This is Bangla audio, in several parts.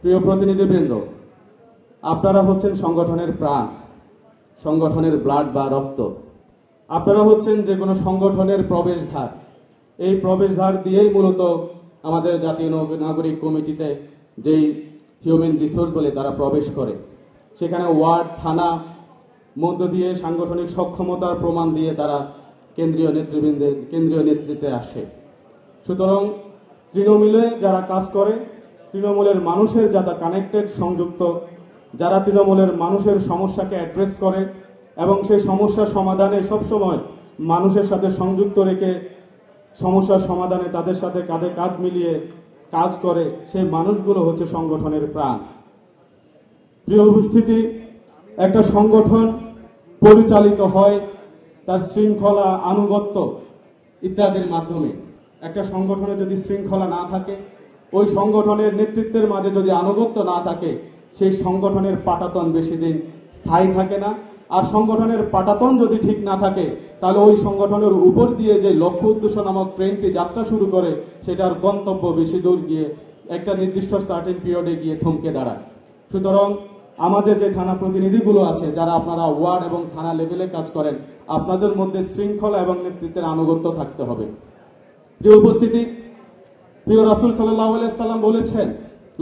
প্রিয় প্রতিনিধিবৃন্দ, আপনারা হচ্ছেন সংগঠনের প্রাণ, সংগঠনের ব্লাড বা রক্ত। আপনারা হচ্ছেন যে কোনো সংগঠনের প্রবেশদ্বার। এই প্রবেশদ্বার দিয়েই মূলত আমাদের জাতীয় নগ- নাগরিক কমিটিতে যেই হিউম্যান রিসোর্স বলে তারা প্রবেশ করে, সেখানে ওয়ার্ড, থানা, মধ্য দিয়ে সাংগঠনিক সক্ষমতার প্রমাণ দিয়ে তারা কেন্দ্রীয় নেতৃবৃন্দের, কেন্দ্রীয় নেতৃত্বে আসে। সুতরাং তৃণমূলে যারা কাজ করে তৃণমূলের মানুষের যারা কানেক্টেড সংযুক্ত, যারা তৃণমূলের মানুষের সমস্যাকে অ্যাড্রেস করে এবং সেই সমস্যার সমাধানে সবসময় মানুষের সাথে সংযুক্ত রেখে সমস্যার সমাধানে তাদের সাথে কাঁধে কাঁধ মিলিয়ে কাজ করে সেই মানুষগুলো হচ্ছে সংগঠনের প্রাণ। প্রিয় উপস্থিতি, একটা সংগঠন পরিচালিত হয় তার শৃঙ্খলা আনুগত্য ইত্যাদির মাধ্যমে। একটা সংগঠনে যদি শৃঙ্খলা না থাকে ওই সংগঠনের নেতৃত্বের মাঝে যদি আনুগত্য না থাকে, সেই সংগঠনের পাটাতন বেশি দিন স্থায়ী থাকে না। আর সংগঠনের পাটাতন যদি ঠিক না থাকে, তাহলে ওই সংগঠনের উপর দিয়ে যে লক্ষ্য উদ্দেশ্য নামক ট্রেনটি যাত্রা শুরু করে, সেটার গন্তব্য বেশি দূর গিয়ে একটা নির্দিষ্ট স্টার্টিং পিরিয়ডে গিয়ে থমকে দাঁড়ায়। সুতরাং আমাদের যে থানা প্রতিনিধিগুলো আছে, যারা আপনারা ওয়ার্ড এবং থানা লেভেলে কাজ করেন, আপনাদের মধ্যে শৃঙ্খলা এবং নেতৃত্বের আনুগত্য থাকতে হবে। প্রিয় উপস্থিতি প্রিয় রাসুল সাল্লাহ সাল্লাম বলেছেন,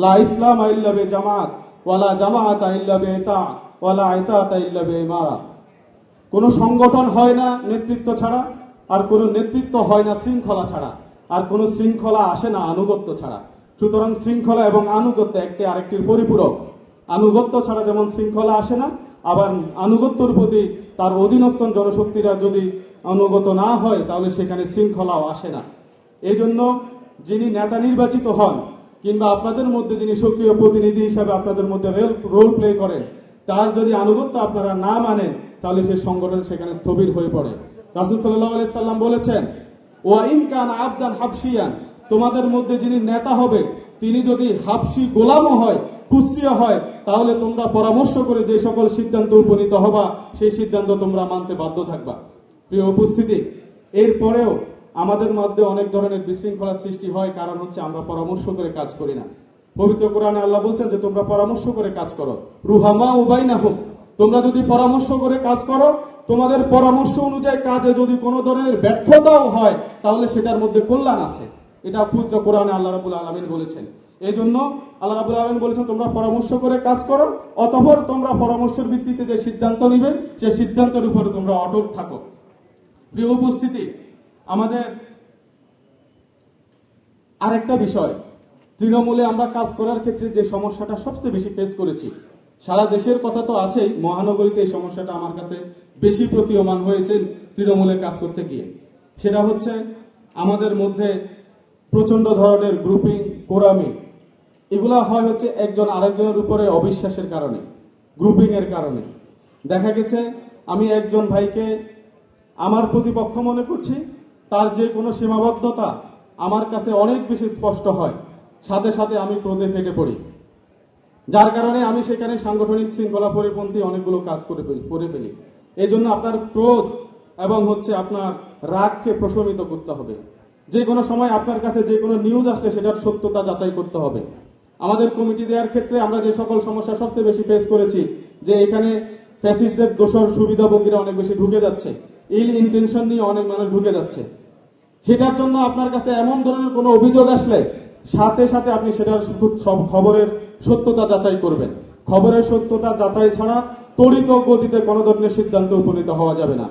লা ইসলাম আইল্লাবে জামাত ওয়ালা জামাত আইল্লাবে এতা ওয়ালা আয়তা আইল্লাবে ইমারা কোন সংগঠন হয় না নেতৃত্ব ছাড়া, আর কোন নেতৃত্ব হয় না শৃঙ্খলা ছাড়া, আর কোন শৃঙ্খলা আসে না আনুগত্য ছাড়া। সুতরাং শৃঙ্খলা এবং আনুগত্য একটি আরেকটির পরিপূরক। আনুগত্য ছাড়া যেমন শৃঙ্খলা আসে না, আবার আনুগত্যর প্রতি তার অধীনস্থ জনশক্তিরা যদি অনুগত না হয়, তাহলে সেখানে শৃঙ্খলাও আসে না। এই জন্য যিনি নেতা নির্বাচিত হন, কিংবা আপনাদের মধ্যে যিনি সক্রিয় প্রতিনিধি হিসাবে আপনাদের মধ্যে রোল প্লে করেন, তার যদি আনুগত্য আপনারা না মানেন, তাহলে সেই সংগঠন সেখানে স্থবির হয়ে পড়ে। রাসুল সাল্লাহ সাল্লাম বলেছেন ওয়াইন কান আবদান হাবসিয়ান তোমাদের মধ্যে যিনি নেতা হবে তিনি যদি হাবসি গোলামও হয় কুশ্রিয় হয়, তাহলে তোমরা পরামর্শ করে যে সকল সিদ্ধান্ত উপনীত হবা, সেই সিদ্ধান্ত তোমরা মানতে বাধ্য থাকবা। প্রিয় উপস্থিতি, এরপরেও আমাদের মধ্যে অনেক ধরনের বিশৃঙ্খলা সৃষ্টি হয়, কারণ হচ্ছে আমরা পরামর্শ করে কাজ করি না। পবিত্র কোরআনে আল্লাহ বলছেন যে, তোমরা পরামর্শ করে কাজ করো। রুহামা উবাই না হোক তোমরা যদি পরামর্শ করে কাজ করো, তোমাদের পরামর্শ অনুযায়ী কাজে যদি কোনো ধরনের ব্যর্থতাও হয়, তাহলে সেটার মধ্যে কল্যাণ আছে। এটা পবিত্র কোরআনে আল্লাহ রাবুল আলমিন বলেছেন। এই জন্য আল্লাহ রাবুল আলমিন বলেছেন, তোমরা পরামর্শ করে কাজ করো, অতপর তোমরা পরামর্শের ভিত্তিতে যে সিদ্ধান্ত নিবে সেই সিদ্ধান্তের উপরে তোমরা অটল থাকো। প্রিয় উপস্থিতি আমাদের আরেকটা বিষয়, তৃণমূলে আমরা কাজ করার ক্ষেত্রে যে সমস্যাটা সবচেয়ে বেশি ফেস করেছি, সারা দেশের কথা তো আছেই, মহানগরীতে এই সমস্যাটা আমার কাছে বেশি প্রতীয়মান হয়েছে তৃণমূলে কাজ করতে গিয়ে। সেটা হচ্ছে আমাদের মধ্যে প্রচণ্ড ধরনের গ্রুপিং কোরামি, এগুলা হয় হচ্ছে একজন আরেকজনের উপরে অবিশ্বাসের কারণে গ্রুপিং এর কারণে। দেখা গেছে, আমি একজন ভাইকে আমার প্রতিপক্ষ মনে করছি তার যে কোনো সীমাবদ্ধতা আমার কাছে অনেক বেশি স্পষ্ট হয়। সাথে সাথে আমি ক্রোধে ফেটে পড়ি। যার কারণে আমি সেখানে সাংগঠনিক শৃঙ্খলা পরিপন্থী অনেকগুলো কাজ করে ফেলি করে ফেলি। এই জন্য আপনার ক্রোধ এবং হচ্ছে আপনার রাগকে প্রশমিত করতে হবে। যে কোনো সময় আপনার কাছে যে কোনো নিউজ আসলে সেটার সত্যতা যাচাই করতে হবে। আমাদের কমিটি দেওয়ার ক্ষেত্রে আমরা যে সকল সমস্যা সবচেয়ে বেশি ফেস করেছি, যে এখানে ফ্যাসিস্টদের দোষর সুবিধাভোগীরা অনেক বেশি ঢুকে যাচ্ছে। ইল ইন্টেনশন নিয়ে অনেক মানুষ ঢুকে যাচ্ছে। সেটার জন্য আপনার কাছে এমন ধরনের কোনো অভিযোগ আসলে, সাথে সাথে আপনি সেটার সব খবরের সত্যতা যাচাই করবেন। খবরের সত্যতা যাচাই ছাড়া তড়িত গতিতে কোনো ধরনের সিদ্ধান্ত উপনীত হওয়া যাবে না।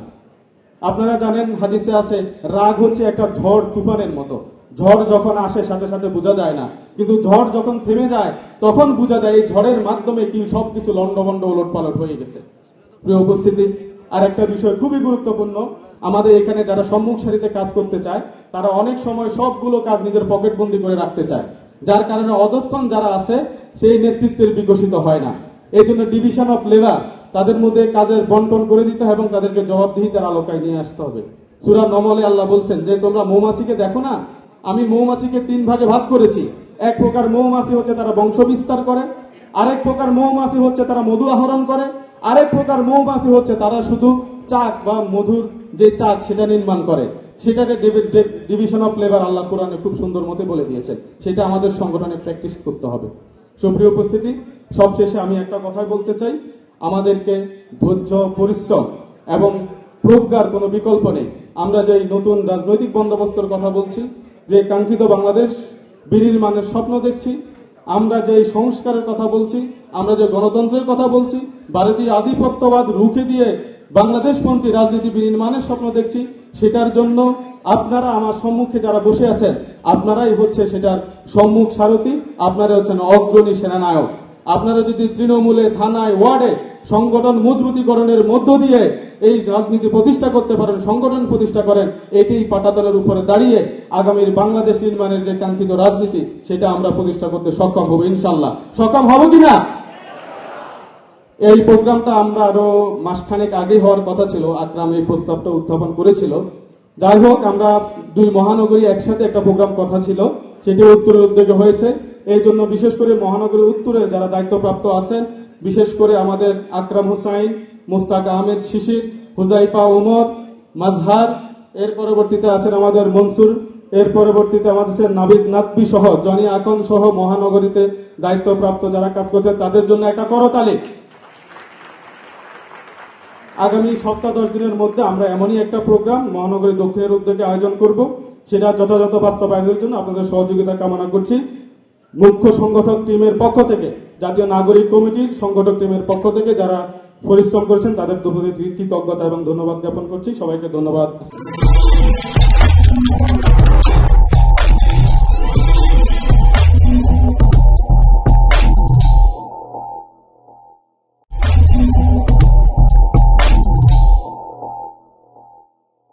আপনারা জানেন, হাদিসে আছে, রাগ হচ্ছে একটা ঝড় তুফানের মতো। ঝড় যখন আসে, সাথে সাথে বোঝা যায় না। কিন্তু ঝড় যখন থেমে যায়, তখন বোঝা যায় এই ঝড়ের মাধ্যমে কি সবকিছু লন্ডভন্ড ওলট পালট হয়ে গেছে। প্রিয় উপস্থিতি আর একটা বিষয় খুবই গুরুত্বপূর্ণ। আমাদের এখানে যারা সম্মুখ সারিতে কাজ করতে চায়, তারা অনেক সময় সবগুলো কাজ নিজের পকেট বন্দি করে রাখতে চায়। যার কারণে অধস্থন যারা আছে, সেই নেতৃত্বের বিকশিত হয় না। এই জন্য ডিভিশন অফ লেবার তাদের মধ্যে কাজের বন্টন করে দিতে হবে এবং তাদেরকে জবাবদিহিতার আলোকায় নিয়ে আসতে হবে। সুরা নমলে আল্লাহ বলছেন, যে তোমরা মৌমাছিকে দেখো না, আমি মৌমাছিকে তিন ভাগে ভাগ করেছি। এক প্রকার মৌমাছি হচ্ছে তারা বংশ বিস্তার করে, আরেক প্রকার মৌমাছি হচ্ছে তারা মধু আহরণ করে আরেক প্রকার মৌমাছি হচ্ছে তারা শুধু চাক বা মধুর যে চাক সেটা নির্মাণ করে। সেটাকে ডিভিশন অফ লেবার আল্লাহ কোরআনে খুব সুন্দর মতে বলে দিয়েছেন। সেটা আমাদের সংগঠনে প্র্যাকটিস করতে হবে। সুপ্রিয় উপস্থিতি, সবশেষে আমি একটা কথা বলতে চাই। আমাদেরকে ধৈর্য, পরিশ্রম এবং প্রজ্ঞার কোনো বিকল্প নেই। আমরা যে নতুন রাজনৈতিক বন্দোবস্তের কথা বলছি, যে কাঙ্ক্ষিত বাংলাদেশ বিনির্মাণের স্বপ্ন দেখছি আমরা যে সংস্কারের কথা বলছি, আমরা যে গণতন্ত্রের কথা বলছি, ভারতীয় আধিপত্যবাদ রুখে দিয়ে বাংলাদেশপন্থী রাজনীতি বিনির্মাণের স্বপ্ন দেখছি, সেটার জন্য আপনারা আমার সম্মুখে যারা বসে আছেন, আপনারাই হচ্ছে সেটার সম্মুখ সারথি, আপনারা হচ্ছেন অগ্রণী সেনানায়ক। আপনারা যদি তৃণমূলে, থানায়, ওয়ার্ডে সংগঠন মজবুতিকরণের মধ্য দিয়ে এই রাজনীতি প্রতিষ্ঠা করতে পারেন, সংগঠন প্রতিষ্ঠা করেন এটি পাটাতলের উপরে দাঁড়িয়ে আগামীর বাংলাদেশ নির্মাণের যে কাঙ্ক্ষিত রাজনীতি, সেটা আমরা প্রতিষ্ঠা করতে সক্ষম হব ইনশাল্লাহ সক্ষম হব কিনা? এই প্রোগ্রামটা আমরা আরও মাসখানেক আগে হওয়ার কথা ছিল, আকরাম এই প্রস্তাবটা উত্থাপন করেছিল। যাই হোক, আমরা দুই মহানগরী একসাথে একটা প্রোগ্রাম কথা ছিল, সেটি উত্তরের উদ্যোগে হয়েছে। এই জন্য বিশেষ করে মহানগরী উত্তরের যারা দায়িত্বপ্রাপ্ত আছেন, বিশেষ করে আমাদের আকরাম হুসাইন মুস্তাক আহমেদ শিশির, হুজাইফা উমর, মাজহার, এর পরবর্তীতে আছেন আমাদের মনসুর, এর পরবর্তীতে আমাদের নাবিদ নাতবি সহ, জনি আকন সহ মহানগরীতে দায়িত্বপ্রাপ্ত যারা কাজ করছেন, তাদের জন্য একটা করতালি। আগামী সপ্তাহ দশ দিনের মধ্যে আমরা এমনই একটা প্রোগ্রাম মহানগরী দক্ষিণের উদ্যোগে আয়োজন করব। সেটা যথাযথ বাস্তবায়নের জন্য আপনাদের সহযোগিতা কামনা করছি। মুখ্য সংগঠক টিমের পক্ষ থেকে, জাতীয় নাগরিক কমিটির সংগঠক টিমের পক্ষ থেকে যারা পরিশ্রম করেছেন তাদের প্রতি কৃতজ্ঞতা এবং ধন্যবাদ জ্ঞাপন করছি। সবাইকে ধন্যবাদ।